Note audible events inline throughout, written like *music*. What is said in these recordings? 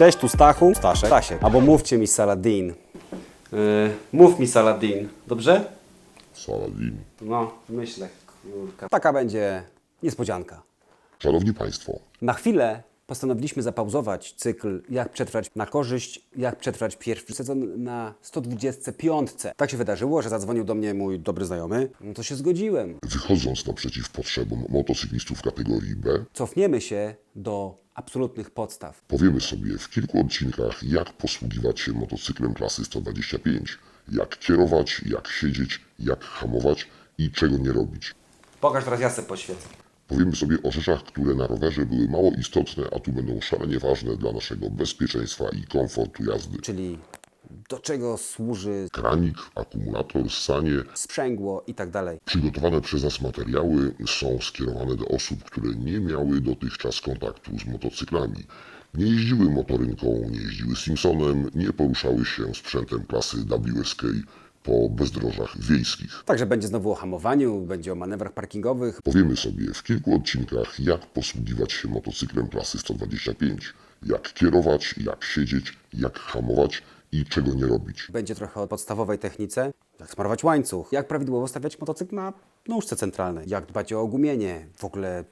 Cześć, tu Stachu. Staszek. Stasiek. Albo mówcie mi Saladin. Yy, mów mi Saladin, dobrze? Saladin. No, myślę, kurka. Taka będzie niespodzianka. Szanowni Państwo, Na chwilę postanowiliśmy zapauzować cykl Jak przetrwać na korzyść, jak przetrwać pierwszy sezon na 125. Tak się wydarzyło, że zadzwonił do mnie mój dobry znajomy. No to się zgodziłem. wychodząc naprzeciw potrzebom motocyklistów kategorii B, Cofniemy się do absolutnych podstaw. powiemy sobie w kilku odcinkach, jak posługiwać się motocyklem klasy 125, jak kierować, jak siedzieć, jak hamować i czego nie robić. Pokaż teraz ja se poświecę. Powiemy sobie o rzeczach, które na rowerze były mało istotne, a tu będą szalenie ważne dla naszego bezpieczeństwa i komfortu jazdy. Czyli do czego służy Kranik, akumulator, sanie, sprzęgło i tak. Przygotowane przez nas materiały są skierowane do osób, które nie miały dotychczas kontaktu z motocyklami. Nie jeździły motorynką, nie jeździły Simpsonem, nie poruszały się sprzętem klasy WSK po bezdrożach wiejskich. Także będzie znowu o hamowaniu, będzie o manewrach parkingowych, Powiemy sobie w kilku odcinkach, jak posługiwać się motocyklem klasy 125, jak kierować, jak siedzieć, jak hamować i czego nie robić. będzie trochę o podstawowej technice, jak smarować łańcuch, jak prawidłowo stawiać motocykl na nóżce centralnej, jak dbać o ogumienie, w ogóle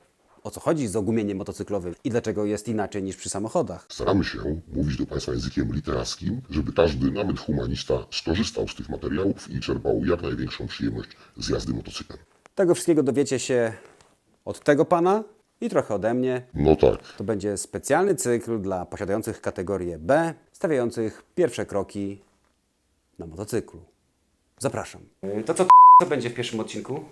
o co chodzi z ogumieniem motocyklowym i dlaczego jest inaczej niż przy samochodach. Staramy się mówić do Państwa językiem literackim, żeby każdy, nawet humanista, skorzystał z tych materiałów i czerpał jak największą przyjemność z jazdy motocyklem. Tego wszystkiego dowiecie się od tego pana i trochę ode mnie. No tak, To będzie specjalny cykl dla posiadających kategorię B, stawiających pierwsze kroki na motocyklu. Zapraszam. To co to będzie w pierwszym odcinku?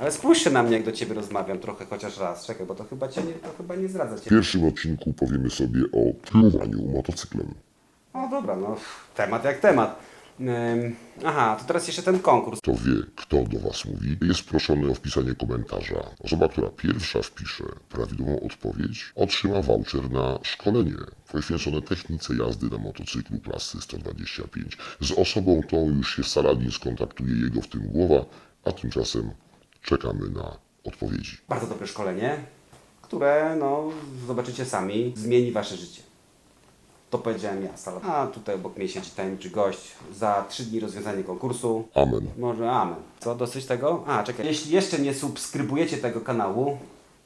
Ale spójrz się na mnie, jak do ciebie rozmawiam trochę chociaż raz. Czekaj, bo to chyba cię nie, to chyba nie zdradza w cię. pierwszym odcinku powiemy sobie o kierowaniu motocyklem. No dobra, no temat jak temat. Aha, to teraz jeszcze ten konkurs. Kto wie, kto do Was mówi, jest proszony o wpisanie komentarza. Osoba, która pierwsza wpisze prawidłową odpowiedź, otrzyma voucher na szkolenie poświęcone technice jazdy na motocyklu klasy 125. Z osobą tą już się Saladin skontaktuje, jego w tym głowa, a tymczasem czekamy na odpowiedzi. Bardzo dobre szkolenie, które, no, zobaczycie sami, zmieni wasze życie. To powiedziałem ja, Sala. A tutaj obok mnie siedzi tajemniczy gość. Za trzy dni rozwiązanie konkursu. Amen. Może amen. Co, dosyć tego? A, czekaj. Jeśli jeszcze nie subskrybujecie tego kanału,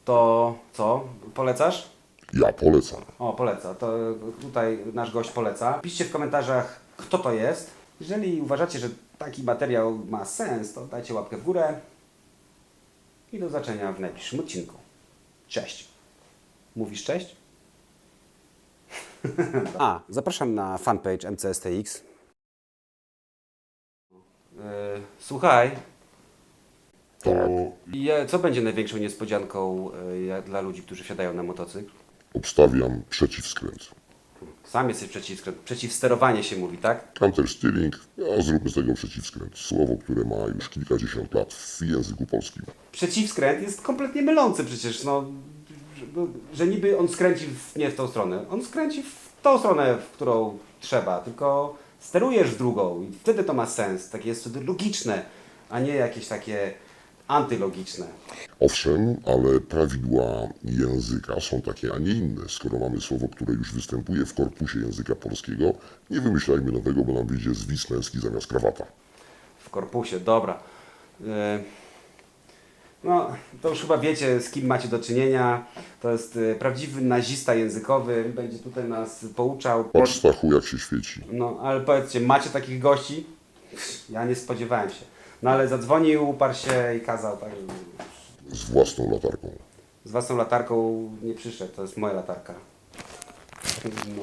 to co? Polecasz? Ja polecam. O, poleca. To tutaj nasz gość poleca. Piszcie w komentarzach, kto to jest. Jeżeli uważacie, że taki materiał ma sens, to dajcie łapkę w górę. I do zobaczenia w najbliższym odcinku. Cześć. Mówisz cześć? *laughs* A, zapraszam na fanpage MCSTX. Yy, słuchaj, Tak. co będzie największą niespodzianką yy, dla ludzi, którzy wsiadają na motocykl? Obstawiam przeciwskręt. Sam jesteś przeciwskręt. Przeciwsterowanie się mówi, tak? Counter steering, a zróbmy z tego przeciwskręt. Słowo, które ma już kilkadziesiąt lat w języku polskim. Przeciwskręt jest kompletnie mylący przecież, no, że, że niby on skręci w, nie w tą stronę. On skręci w tą stronę, w którą trzeba, tylko sterujesz w drugą i wtedy to ma sens. Takie jest wtedy logiczne, a nie jakieś takie antylogiczne. Owszem, ale prawidła języka są takie, a nie inne. Skoro mamy słowo, które już występuje w korpusie języka polskiego, nie wymyślajmy nowego, bo nam wyjdzie zwis męski zamiast krawata. W korpusie, dobra. E, No, to już chyba wiecie, z kim macie do czynienia. To jest e, prawdziwy nazista językowy. Będzie tutaj nas pouczał. Patrz Stachu, jak się świeci. No, ale powiedzcie, macie takich gości? Ja nie spodziewałem się. No ale zadzwonił, uparł się i kazał, tak, żeby- Z własną latarką. z własną latarką nie przyszedł, to jest moja latarka. No.